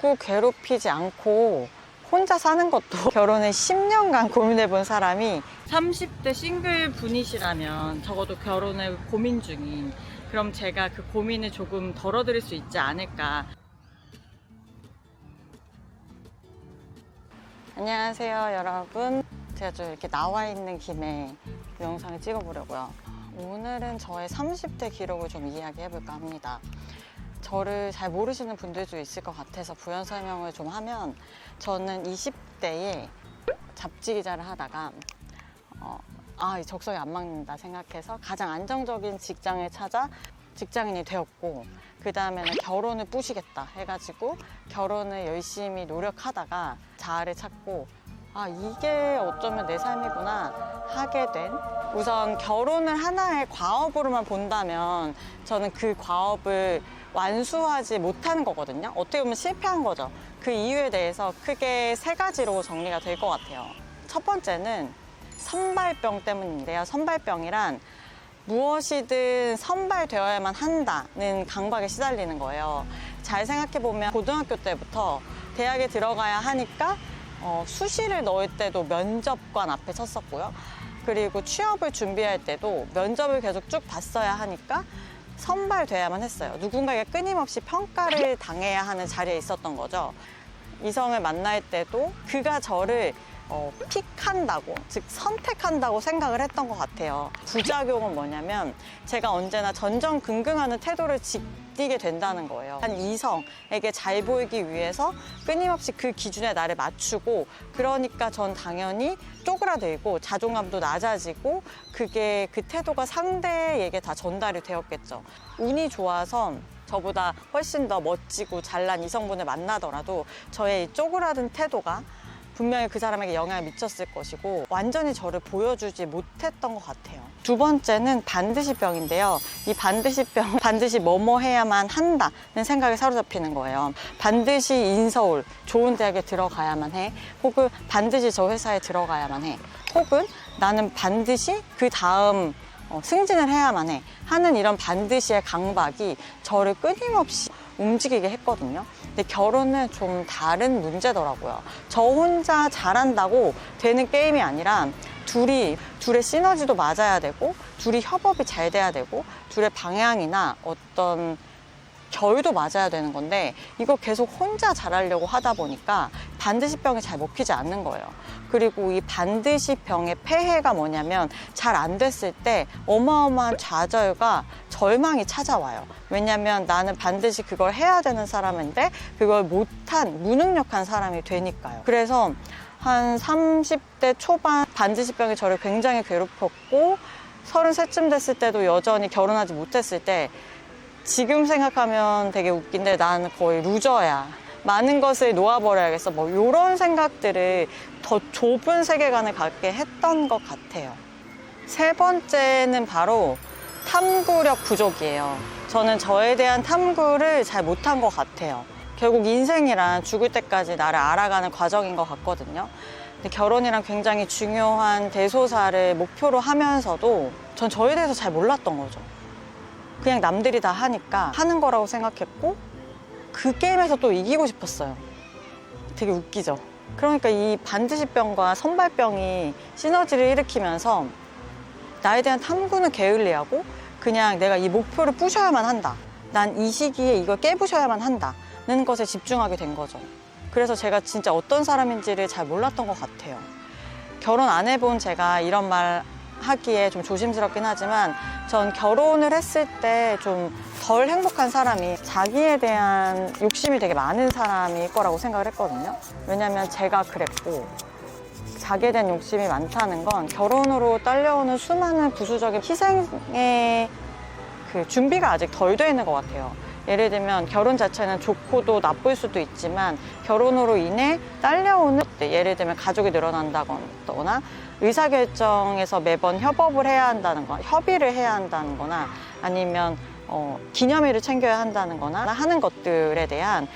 누구 괴롭히지 않고 혼자 사는 것도 결혼을 10년간 고민해 본 사람이 30대 싱글 분이시라면 적어도 결혼을 고민 중인 그럼 제가 그 고민을 조금 덜어드릴 수 있지 않을까. 안녕하세요, 여러분. 제가 좀 이렇게 나와 있는 김에 영상을 찍어보려고요. 오늘은 저의 30대 기록을 좀 이야기해볼까 합니다. 저를 잘 모르시는 분들도 있을 것 같아서 부연 설명을 좀 하면 저는 20대에 잡지 기자를 하다가 어, 아, 이 적성이 안 맞는다 생각해서 가장 안정적인 직장을 찾아 직장인이 되었고 그 다음에는 결혼을 뿌시겠다 해가지고 결혼을 열심히 노력하다가 자아를 찾고 아 이게 어쩌면 내 삶이구나 하게 된 우선 결혼을 하나의 과업으로만 본다면 저는 그 과업을 완수하지 못하는 거거든요. 어떻게 보면 실패한 거죠. 그 이유에 대해서 크게 세 가지로 정리가 될 것 같아요. 첫 번째는 선발병 때문인데요. 선발병이란 무엇이든 선발되어야만 한다는 강박에 시달리는 거예요. 잘 생각해보면 고등학교 때부터 대학에 들어가야 하니까 어, 수시를 넣을 때도 면접관 앞에 섰었고요. 그리고 취업을 준비할 때도 면접을 계속 쭉 봤어야 하니까 선발돼야만 했어요. 누군가에게 끊임없이 평가를 당해야 하는 자리에 있었던 거죠. 이성을 만날 때도 그가 저를 어, 픽한다고, 즉 선택한다고 생각을 했던 것 같아요. 부작용은 뭐냐면 제가 언제나 전전긍긍하는 태도를 지 키게 된다는 거예요. 한 이성에게 잘 보이기 위해서 끊임없이 그 기준에 나를 맞추고 그러니까 전 당연히 쪼그라들고 자존감도 낮아지고 그게 그 태도가 상대에게 다 전달이 되었겠죠. 운이 좋아서 저보다 훨씬 더 멋지고 잘난 이성분을 만나더라도 저의 이 쪼그라든 태도가 분명히 그 사람에게 영향을 미쳤을 것이고 완전히 저를 보여주지 못했던 것 같아요. 두 번째는 반드시 병인데요. 이 반드시 병, 반드시 뭐뭐 해야만 한다는 생각에 사로잡히는 거예요. 반드시 인서울, 좋은 대학에 들어가야만 해. 혹은 반드시 저 회사에 들어가야만 해. 혹은 나는 반드시 그 다음 어, 승진을 해야만 해 하는 이런 반드시의 강박이 저를 끊임없이 움직이게 했거든요. 근데 결혼은 좀 다른 문제더라고요. 저 혼자 잘한다고 되는 게임이 아니라 둘이 둘의 시너지도 맞아야 되고 둘이 협업이 잘 돼야 되고 둘의 방향이나 어떤 결도 맞아야 되는 건데 이거 계속 혼자 잘하려고 하다 보니까 반드시 병이 잘 먹히지 않는 거예요. 그리고 이 반드시 병의 폐해가 뭐냐면 잘 안 됐을 때 어마어마한 좌절과 절망이 찾아와요. 왜냐면 나는 반드시 그걸 해야 되는 사람인데 그걸 못한 무능력한 사람이 되니까요. 그래서 한 30대 초반 반드시 병이 저를 굉장히 괴롭혔고 33쯤 됐을 때도 여전히 결혼하지 못했을 때 지금 생각하면 되게 웃긴데 나는 거의 루저야. 많은 것을 놓아버려야겠어. 뭐 이런 생각들을 더 좁은 세계관을 갖게 했던 것 같아요. 세 번째는 바로 탐구력 부족이에요. 저는 저에 대한 탐구를 잘 못한 것 같아요. 결국 인생이란 죽을 때까지 나를 알아가는 과정인 것 같거든요. 근데 결혼이란 굉장히 중요한 대소사를 목표로 하면서도 전 저에 대해서 잘 몰랐던 거죠. 그냥 남들이 다 하니까 하는 거라고 생각했고 그 게임에서 또 이기고 싶었어요. 되게 웃기죠. 그러니까 이 반드시 병과 선발병이 시너지를 일으키면서 나에 대한 탐구는 게을리하고 그냥 내가 이 목표를 부셔야만 한다. 난 이 시기에 이걸 깨부셔야만 한다는 것에 집중하게 된 거죠. 그래서 제가 진짜 어떤 사람인지를 잘 몰랐던 것 같아요. 결혼 안 해본 제가 이런 말 하기에 좀 조심스럽긴 하지만 전 결혼을 했을 때 좀 덜 행복한 사람이 자기에 대한 욕심이 되게 많은 사람일 거라고 생각을 했거든요. 왜냐면 제가 그랬고 자기에 대한 욕심이 많다는 건 결혼으로 딸려오는 수많은 부수적인 희생의 그 준비가 아직 덜 돼 있는 것 같아요. 예를 들면 결혼 자체는 좋고도 나쁠 수도 있지만 결혼으로 인해 딸려오는 예를 들면 가족이 늘어난다거나 의사결정에서 매번 협업을 해야 한다는 거, 협의를 해야 한다는 거나 아니면 어, 기념일을 챙겨야 한다는 거나 하는 것들에 대한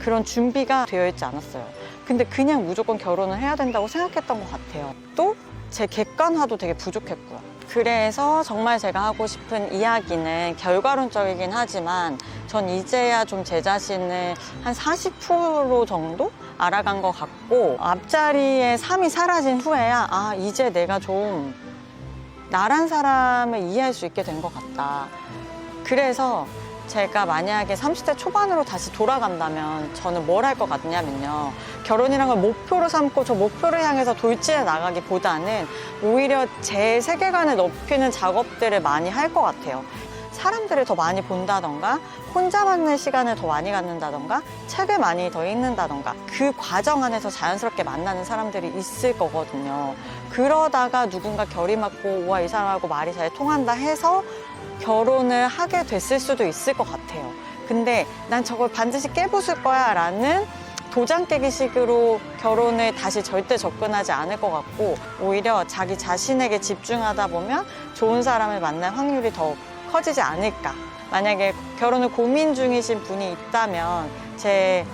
그런 준비가 되어 있지 않았어요. 근데 그냥 무조건 결혼을 해야 된다고 생각했던 것 같아요. 또 제 객관화도 되게 부족했고요. 그래서 정말 제가 하고 싶은 이야기는 결과론적이긴 하지만 전 이제야 좀 제 자신을 한 40% 정도 알아간 것 같고 앞자리에 3이 사라진 후에야 아 이제 내가 좀 나란 사람을 이해할 수 있게 된 것 같다. 그래서 제가 만약에 30대 초반으로 다시 돌아간다면 저는 뭘 할 것 같냐면요. 결혼이란 걸 목표로 삼고 저 목표를 향해서 돌진해 나가기보다는 오히려 제 세계관을 넓히는 작업들을 많이 할 것 같아요. 사람들을 더 많이 본다던가 혼자 만날 시간을 더 많이 갖는다던가 책을 많이 더 읽는다던가 그 과정 안에서 자연스럽게 만나는 사람들이 있을 거거든요. 그러다가 누군가 결이 맞고 와이 사람하고 말이 잘 통한다 해서 결혼을 하게 됐을 수도 있을 것 같아요. 근데 난 저걸 반드시 깨부술 거야 라는 도장 깨기식으로 결혼을 다시 절대 접근하지 않을 것 같고 오히려 자기 자신에게 집중하다 보면 좋은 사람을 만날 확률이 더 커지지 않을까. 만약에 결혼을 고민 중이신 분이 있다면 제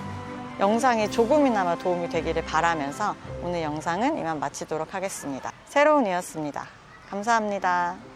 영상이 조금이나마 도움이 되기를 바라면서 오늘 영상은 이만 마치도록 하겠습니다. 새로운 이었습니다. 감사합니다.